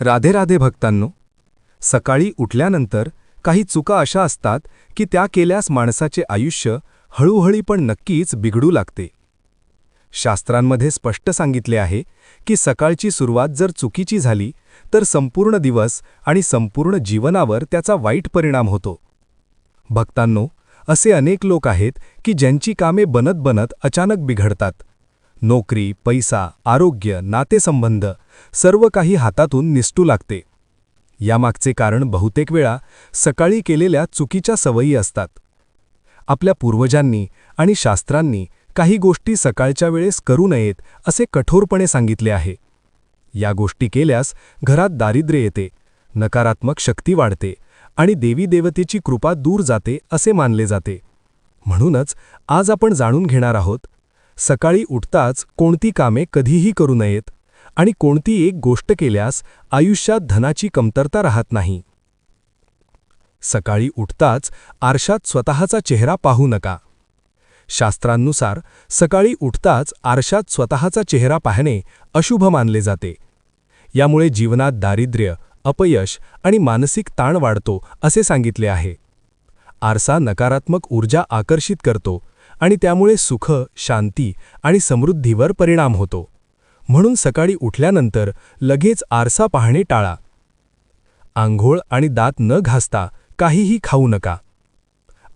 राधे राधे भक्तांनो सकाळी उठल्यानंतर काही चुका अशा असतात की त्या केल्यास माणसाचे आयुष्य हळूहळी पण नक्कीच बिघडू लागते. शास्त्रांमध्ये स्पष्ट सांगितले आहे की सकाळची सुरुवात जर चुकीची झाली तर संपूर्ण दिवस आणि संपूर्ण जीवनावर त्याचा वाईट परिणाम होतो. भक्तांनो असे अनेक लोक आहेत की ज्यांची कामे बनत बनत अचानक बिघडतात. नोकरी पैसा आरोग्य नातेसंबंध सर्व काही हातातून निसटू लागते. यामागचे कारण बहुतेक वेळा सकाळी केलेल्या चुकीच्या सवयी असतात. आपल्या पूर्वजांनी आणि शास्त्रांनी काही गोष्टी सकाळच्या वेळेस करू नयेत असे कठोरपणे सांगितले आहे. या गोष्टी केल्यास घरात दारिद्र्य येते नकारात्मक शक्ती वाढते आणि देवी देवतेची कृपा दूर जाते असे मानले जाते. म्हणूनच आज आपण जाणून घेणार आहोत सकाळी उठताच कोणती कामे कधीही करू नयेत आणि कोणती एक गोष्ट केल्यास आयुष्यात धनाची कमतरता राहत नाही. सकाळी उठताच आरशात स्वतःचा चेहरा पाहू नका. शास्त्रांनुसार सकाळी उठताच आरशात स्वतःचा चेहरा पाहणे अशुभ मानले जाते. यामुळे जीवनात दारिद्र्य अपयश आणि मानसिक ताण वाढतो असे सांगितले आहे. आरसा नकारात्मक ऊर्जा आकर्षित करतो आणि त्यामुळे सुख शांती आणि समृद्धीवर परिणाम होतो. म्हणून सकाळी उठल्यानंतर लगेच आरसा पाहणे टाळा. आंघोळ आणि दात न घासता काहीही खाऊ नका.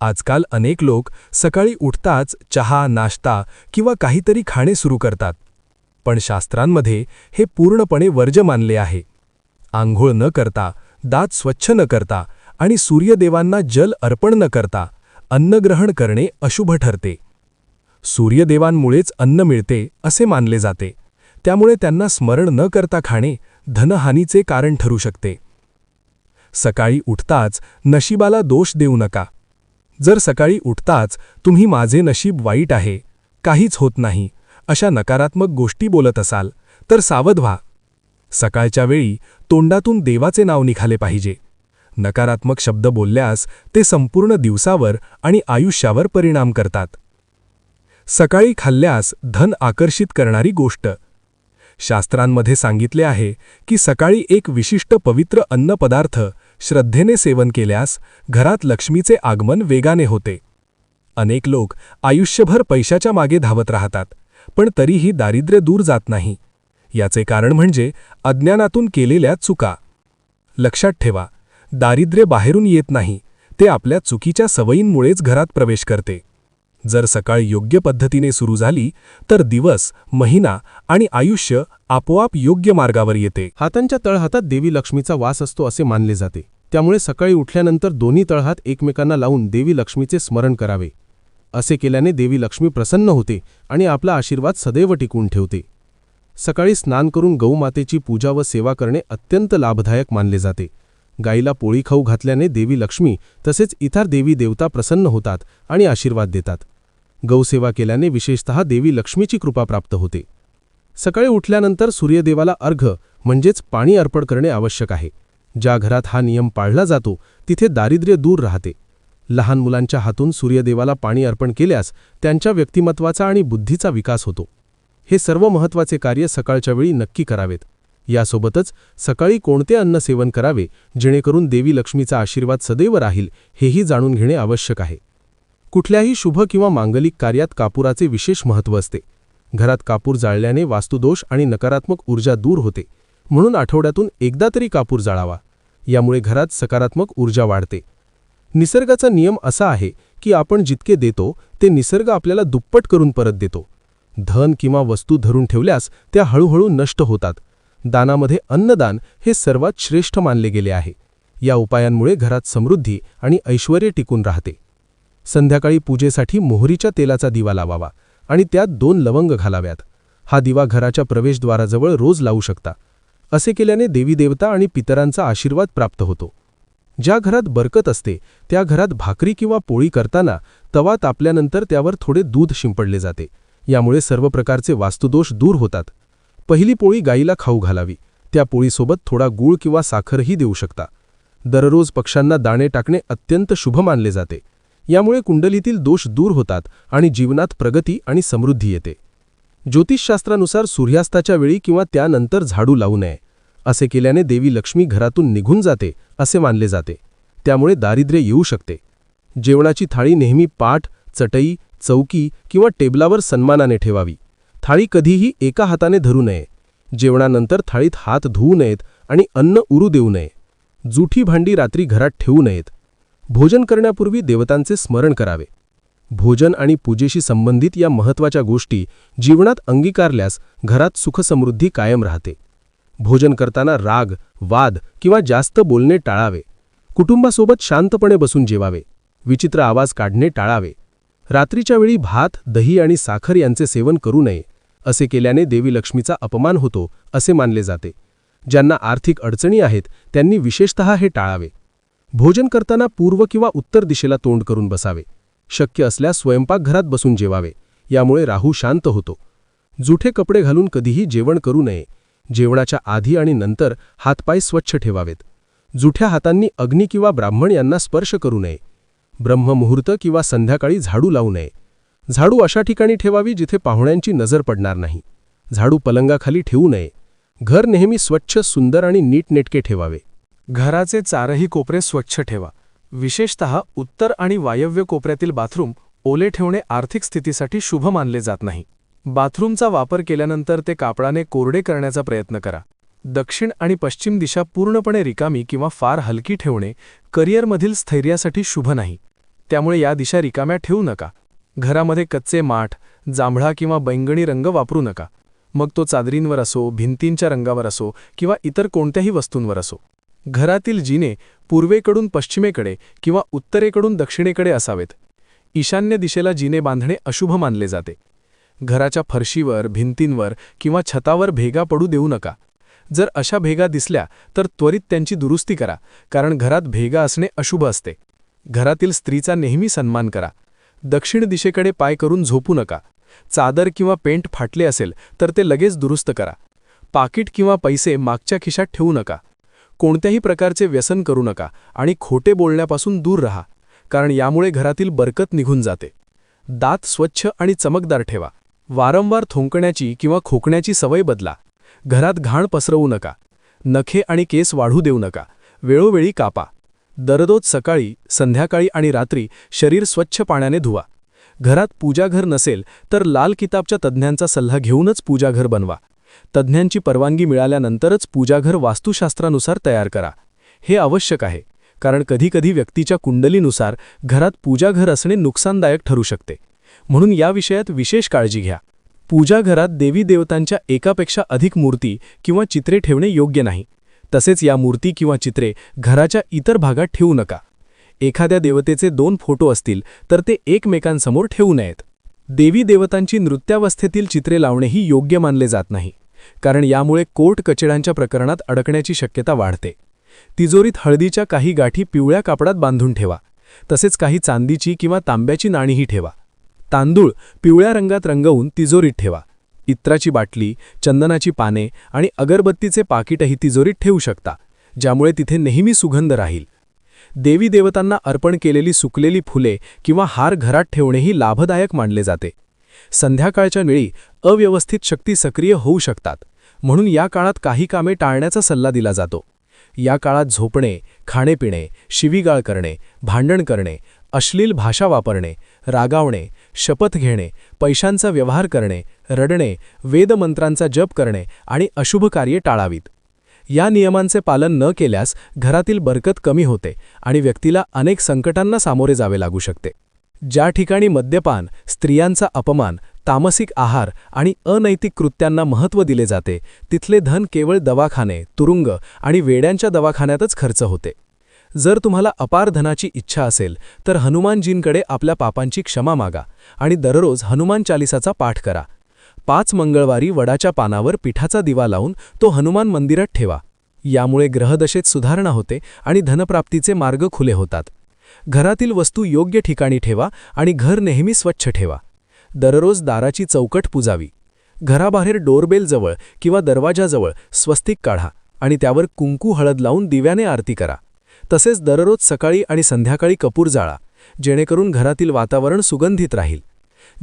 आजकाल अनेक लोक सकाळी उठताच चहा नाश्ता किंवा काहीतरी खाणे सुरू करतात. पण शास्त्रांमध्ये हे पूर्णपणे वर्ज मानले आहे. आंघोळ न करता दात स्वच्छ न करता आणि सूर्यदेवांना जल अर्पण न करता अन्नग्रहण करणे अशुभ ठरते. सूर्यदेवांमुळेच अन्न मिळते असे मानले जाते. त्यामुळे त्यांना स्मरण न करता खाणे धनहानीचे कारण ठरू शकते. सकाळी उठताच नशिबाला दोष देऊ नका. जर सकाळी उठताच तुम्ही माझे नशीब वाईट आहे काहीच होत नाही अशा नकारात्मक गोष्टी बोलत असाल तर सावध व्हा. सकाळच्या वेळी तोंडातून देवाचे नाव निघाले पाहिजे. नकारात्मक शब्द बोलल्यास ते संपूर्ण दिवसावर आणि आयुष्यावर परिणाम करतात. सकाळी खाल्ल्यास धन आकर्षित करणारी गोष्ट. शास्त्रांमध्ये सांगितले आहे की सकाळी एक विशिष्ट पवित्र अन्नपदार्थ श्रद्धेने सेवन केल्यास घरात लक्ष्मीचे आगमन वेगाने होते. अनेक लोक आयुष्यभर पैशाच्या मागे धावत राहतात पण तरीही दारिद्र्य दूर जात नाही. याचे कारण म्हणजे अज्ञानातून केलेल्या चुका. लक्षात ठेवा दारिद्र्य बाहेरून येत नाही ते आपल्या चुकीच्या सवयींमुळेच घरात प्रवेश करते. जर सकाळ योग्य पद्धतीने सुरू झाली तर दिवस महिना आणि आयुष्य आपोआप योग्य मार्गावर येते. हातांच्या तळहातात देवी लक्ष्मीचा वास असतो असे मानले जाते. त्यामुळे सकाळी उठल्यानंतर दोन्ही तळहात एकमेकांना लावून देवी लक्ष्मीचे स्मरण करावे. असे केल्याने देवी लक्ष्मी प्रसन्न होते आणि आपला आशीर्वाद सदैव टिकून ठेवते. सकाळी स्नान करून गौमातेची पूजा व सेवा करणे अत्यंत लाभदायक मानले जाते. गाईला पोळी खाऊ घातल्याने देवी लक्ष्मी तसेच इतर देवी देवता प्रसन्न होतात आणि आशीर्वाद देतात. गौसेवा केल्याने विशेषतः देवी लक्ष्मीची कृपा प्राप्त होते. सकाळी उठल्यानंतर सूर्यदेवाला अर्घ म्हणजेच पाणी अर्पण करणे आवश्यक आहे. ज्या घरात हा नियम पाळला जातो तिथे दारिद्र्य दूर राहते. लहान मुलांच्या हातून सूर्यदेवाला पाणी अर्पण केल्यास त्यांच्या व्यक्तिमत्वाचा आणि बुद्धीचा विकास होतो. हे सर्व महत्त्वाचे कार्य सकाळच्या वेळी नक्की करावेत. यासोबतच सकाळी कोणते अन्न सेवन करावे जेणेकरून देवी लक्ष्मीचा आशीर्वाद सदैव राहील हेही जाणून घेणे आवश्यक आहे. कुठल्याही शुभ किंवा मांगलिक कार्यात कापुराचे विशेष महत्त्व असते. घरात कापूर जाळल्याने वास्तुदोष आणि नकारात्मक ऊर्जा दूर होते. म्हणून आठवड्यातून एकदा तरी कापूर जाळावा. यामुळे घरात सकारात्मक ऊर्जा वाढते. निसर्गाचा नियम असा आहे की आपण जितके देतो ते निसर्ग आपल्याला दुप्पट करून परत देतो. धन किंवा वस्तू धरून ठेवल्यास त्या हळूहळू नष्ट होतात. दानामध्ये अन्नदान हे सर्वात श्रेष्ठ मानले गेले आहे. या उपायांमुळे घरात समृद्धी आणि ऐश्वर टिकून राहते. संध्याकाळी पूजेसाठी मोहरीच्या तेलाचा दिवा लावावा आणि त्यात दोन लवंग घालाव्यात. हा दिवा घराच्या प्रवेशद्वाराजवळ रोज लावू शकता. असे केल्याने देवी देवता आणि पितरांचा आशीर्वाद प्राप्त होतो. ज्या घरात बरकत असते त्या घरात भाकरी किंवा पोळी करताना तवा तापल्यानंतर त्यावर थोडे दूध शिंपडले जाते. यामुळे सर्व प्रकारचे वास्तुदोष दूर होतात. पहिली पोळी गाईला खाऊ घालावी. त्या पोळीसोबत थोडा गूळ किंवा साखरही देऊ शकता. दररोज पक्ष्यांना दाणे टाकणे अत्यंत शुभ मानले जाते. यामुळे कुंडलीतील दोष दूर होतात आणि जीवनात प्रगती आणि समृद्धी येते. ज्योतिषशास्त्रानुसार सूर्यास्ताच्या वेळी किंवा त्यानंतर झाडू लावू नये. असे केल्याने देवी लक्ष्मी घरातून निघून जाते असे मानले जाते. त्यामुळे दारिद्र्य येऊ शकते. जेवणाची थाळी नेहमी पाठ चटई चौकी किंवा टेबलावर सन्मानाने ठेवावी. थाळी कधीही एका हाताने धरू नये. जेवणानंतर थाळीत हात धुवू नयेत आणि अन्न उरू देऊ नये. जुठी भांडी रात्री घरात ठेवू नयेत. भोजन करण्यापूर्वी देवतांचे स्मरण करावे. भोजन आणि पूजेशी संबंधित या महत्त्वाच्या गोष्टी जीवनात अंगीकारल्यास घरात सुखसमृद्धी कायम राहते. भोजन करताना राग वाद किंवा जास्त बोलणे टाळावे. कुटुंबासोबत शांतपणे बसून जेवावे. विचित्र आवाज काढणे टाळावे. रात्रीच्या वेळी भात दही आणि साखर यांचे सेवन करू नये. असे केल्याने देवी लक्ष्मीचा अपमान होतो असे मानले जाते. ज्यांना आर्थिक अडचणी आहेत त्यांनी विशेषतः हे टाळावे. भोजन करताना पूर्व किंवा उत्तर दिशेला तोंड करून बसावे. शक्य असल्यास स्वयंपाकघरात बसून जेवावे यामुळे राहू शांत होतो. जुठे कपडे घालून कधीही जेवण करू नये. जेवणाच्या आधी आणि नंतर हातपाय स्वच्छ ठेवावेत. जुठ्या हातांनी अग्नी किंवा ब्राह्मण यांना स्पर्श करू नये. ब्रह्ममुहूर्त किंवा संध्याकाळी झाडू लावू नये. झाडू अशा ठिकाणी ठेवावी जिथे पाहुण्यांची नजर पडणार नाही. झाडू पलंगाखाली ठेवू नये. घर नेहमी स्वच्छ सुंदर आणि नीटनेटके ठेवावे. घराचे चारही कोपरे स्वच्छ ठेवा. विशेषत उत्तर आणि वायव्य कोपऱ्यातील बाथरूम ओले ठेवणे आर्थिक स्थितीसाठी शुभ मानले जात नाही. बाथरूमचा वापर केल्यानंतर ते कापडाने कोरडे करण्याचा प्रयत्न करा. दक्षिण आणि पश्चिम दिशा पूर्णपणे रिकामी किंवा फार हलकी ठेवणे करिअरमधील स्थैर्यासाठी शुभ नाही. त्यामुळे या दिशा रिकाम्या ठेवू नका. घरामध्ये कच्चे माठ जांभळा किंवा बैंगणी रंग वापरू नका. मग तो चादरींवर असो भिंतींच्या रंगावर असो किंवा इतर कोणत्याही वस्तूंवर असो. घरातील जिने पूर्वेकडून पश्चिमेकडे किंवा उत्तरेकडून दक्षिणेकडे असावेत. ईशान्य दिशेला जिने बांधणे अशुभ मानले जाते. घराच्या फरशीवर भिंतींवर किंवा छतावर भेगा पडू देऊ नका. जर अशा भेगा दिसल्या तर त्वरित त्यांची दुरुस्ती करा कारण घरात भेगा असणे अशुभ असते. घरातील स्त्रीचा नेहमी सन्मान करा. दक्षिण दिशेकडे पाय करून झोपू नका. चादर किंवा पेंट फाटले असेल तर ते लगेच दुरुस्त करा. पाकिट किंवा पैसे मागच्या खिशात ठेवू नका. कोणत्याही प्रकारचे व्यसन करू नका आणि खोटे बोलण्यापासून दूर रहा कारण यामुळे घरातील बरकत निघून जाते. दात स्वच्छ आणि चमकदार ठेवा. वारंवार थोंकण्याची किंवा खोकण्याची सवय बदला. घरात घाण पसरवू नका. नखे आणि केस वाढू देऊ नका. वेळोवेळी कापा. दररोज सकाळी संध्याकाळी आणि रात्री शरीर स्वच्छ पाण्याने धुवा. घरात पूजाघर नसेल तर लाल किताबच्या तज्ज्ञांचा सल्ला घेऊनच पूजाघर बनवा. तज्ज्ञांची परवानगी मिळाल्यानंतरच पूजाघर वास्तुशास्त्रानुसार तयार करा. हे आवश्यक आहे कारण कधीकधी व्यक्तीच्या कुंडलीनुसार घरात पूजाघर असणे नुकसानदायक ठरू शकते. म्हणून या विषयात विशेष काळजी घ्या. पूजाघरात देवी देवतांच्या एकापेक्षा अधिक मूर्ती किंवा चित्रे ठेवणे योग्य नाही. तसेच या मूर्ती किंवा चित्रे घराच्या इतर भागात ठेवू नका. एखाद्या देवतेचे दोन फोटो असतील तर ते एकमेकांसमोर ठेवू नयेत. देवी देवतांची नृत्यावस्थेतील चित्रे लावणेही योग्य मानले जात नाही कारण यामुळे कोर्ट कचेड्यांच्या प्रकरणात अडकण्याची शक्यता वाढते. तिजोरीत हळदीच्या काही गाठी पिवळ्या कापडात बांधून ठेवा तसेच काही चांदीची किंवा तांब्याची नाणीही ठेवा. तांदूळ पिवळ्या रंगात रंगवून तिजोरीत ठेवा. इत्राची बाटली चंदनाची पाने आणि अगरबत्तीचे पाकिटही तिजोरीत ठेवू शकता ज्यामुळे तिथे नेहमी सुगंध राहील. देवी देवतांना अर्पण केलेली सुकलेली फुले किंवा हार घरात ठेवणेही लाभदायक मानले जाते. संध्याकाळच्या वेळी अव्यवस्थित शक्ती सक्रिय होऊ शकतात म्हणून या काळात काही कामे टाळण्याचा सल्ला दिला जातो. या काळात झोपणे खाणेपिणे शिवीगाळ करणे भांडण करणे अश्लील भाषा वापरणे रागावणे शपथ घेणे पैशांचा व्यवहार करणे रडणे वेदमंत्रांचा जप करणे आणि अशुभ कार्ये टाळावीत. या नियमांचे पालन न केल्यास घरातील बरकत कमी होते आणि व्यक्तीला अनेक संकटांना सामोरे जावे लागू शकते. ज्या ठिकाणी मद्यपान स्त्रियांचा अपमान तामसिक आहार आणि अनैतिक कृत्यांना महत्त्व दिले जाते तिथले धन केवळ दवाखाने तुरुंग आणि वेड्यांच्या दवाखान्यातच खर्च होते. जर तुम्हाला अपार धनाची इच्छा असेल तर हनुमानजींकडे आपल्या पापांची क्षमा मागा आणि दररोज हनुमान चालिसाचा पाठ करा. पाच मंगळवारी वडाच्या पानावर पिठाचा दिवा लावून तो हनुमान मंदिरात ठेवा. यामुळे ग्रहदशेत सुधारणा होते आणि धनप्राप्तीचे मार्ग खुले होतात. घरातील वस्तू योग्य ठिकाणी ठेवा आणि घर नेहमी स्वच्छ ठेवा. दररोज दाराची चौकट पुजावी. घराबाहेर डोरबेलजवळ किंवा दरवाजाजवळ स्वस्तिक काढा आणि त्यावर कुंकू हळद लावून दिव्याने आरती करा. तसेच दररोज सकाळी आणि संध्याकाळी कपूर जाळा जेणेकरून घरातील वातावरण सुगंधित राहील.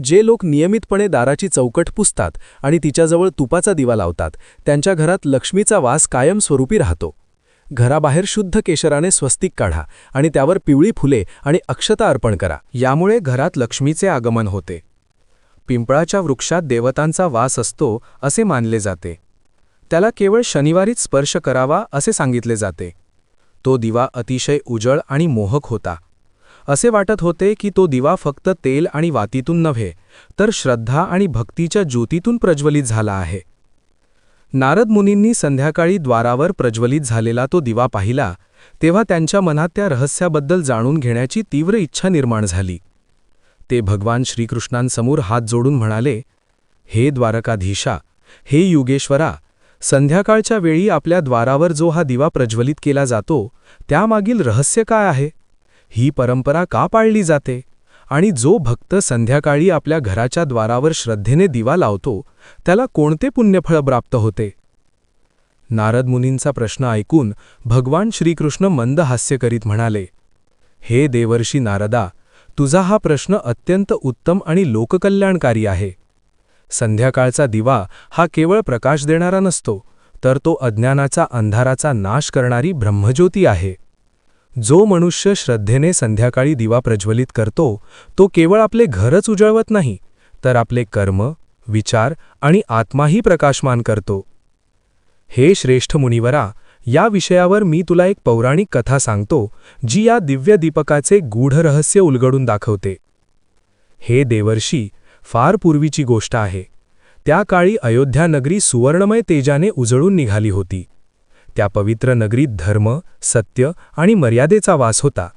जे लोक नियमितपणे दाराची चौकट पुसतात आणि तिच्याजवळ तुपाचा दिवा लावतात त्यांच्या घरात लक्ष्मीचा वास कायमस्वरूपी राहतो. घराबाहेर शुद्ध केशराने स्वस्तिक काढा आणि त्यावर पिवळी फुले आणि अक्षता अर्पण करा. यामुळे घरात लक्ष्मीचे आगमन होते. पिंपळाच्या वृक्षात देवतांचा वास असतो असे मानले जाते. त्याला केवळ शनिवारीच स्पर्श करावा असे सांगितले जाते. तो दिवा अतिशय उजळ आणि मोहक होता. असे वाटत होते की तो दिवा फक्त तेल आणि वातीतून नव्हे तर श्रद्धा आणि भक्तीच्या ज्योतीतून प्रज्वलित झाला आहे. नारद मुनींनी संध्याकाळी द्वारावर प्रज्वलित झालेला तो दिवा पाहिला तेव्हा त्यांच्या मनात त्या रहस्याबद्दल जाणून घेण्याची तीव्र इच्छा निर्माण झाली. ते भगवान श्रीकृष्णांसमोर हात जोडून म्हणाले हे द्वारकाधीशा हे युगेश्वरा संध्याकाळच्या वेळी आपल्या द्वारावर जो हा दिवा प्रज्वलित केला जातो त्यामागील रहस्य काय आहे? ही परंपरा का पाळली जाते? आणि जो भक्त संध्याकाळी आपल्या घराच्या द्वारावर श्रद्धेने दिवा लावतो त्याला कोणते पुण्यफळ प्राप्त होते? नारद मुनींचा प्रश्न ऐकून भगवान श्रीकृष्ण मंद हास्य करीत म्हणाले हे देवर्षी नारदा तुझा हा प्रश्न अत्यंत उत्तम आणि लोककल्याणकारी आहे. संध्याकाळचा दिवा हा केवळ प्रकाश देणारा नसतो तर तो अज्ञानाचा अंधाराचा नाश करणारी ब्रह्मज्योती आहे. जो मनुष्य श्रद्धेने संध्याकाळी दिवा प्रज्वलित करतो तो केवळ आपले घरच उजळवत नाही तर आपले कर्म विचार आणि आत्माही प्रकाशमान करतो. हे श्रेष्ठ मुनिवरा या विषयावर मी तुला एक पौराणिक कथा सांगतो जी या दिव्य दीपकाचे गूढ रहस्य उलगडून दाखवते. हे देवर्षी फार पूर्वीची गोष्ट आहे. त्या काळी अयोध्या नगरी सुवर्णमय तेजाने उजळून निघाली होती. त्या पवित्र नगरीत धर्म सत्य आणि मर्यादेचा वास होता.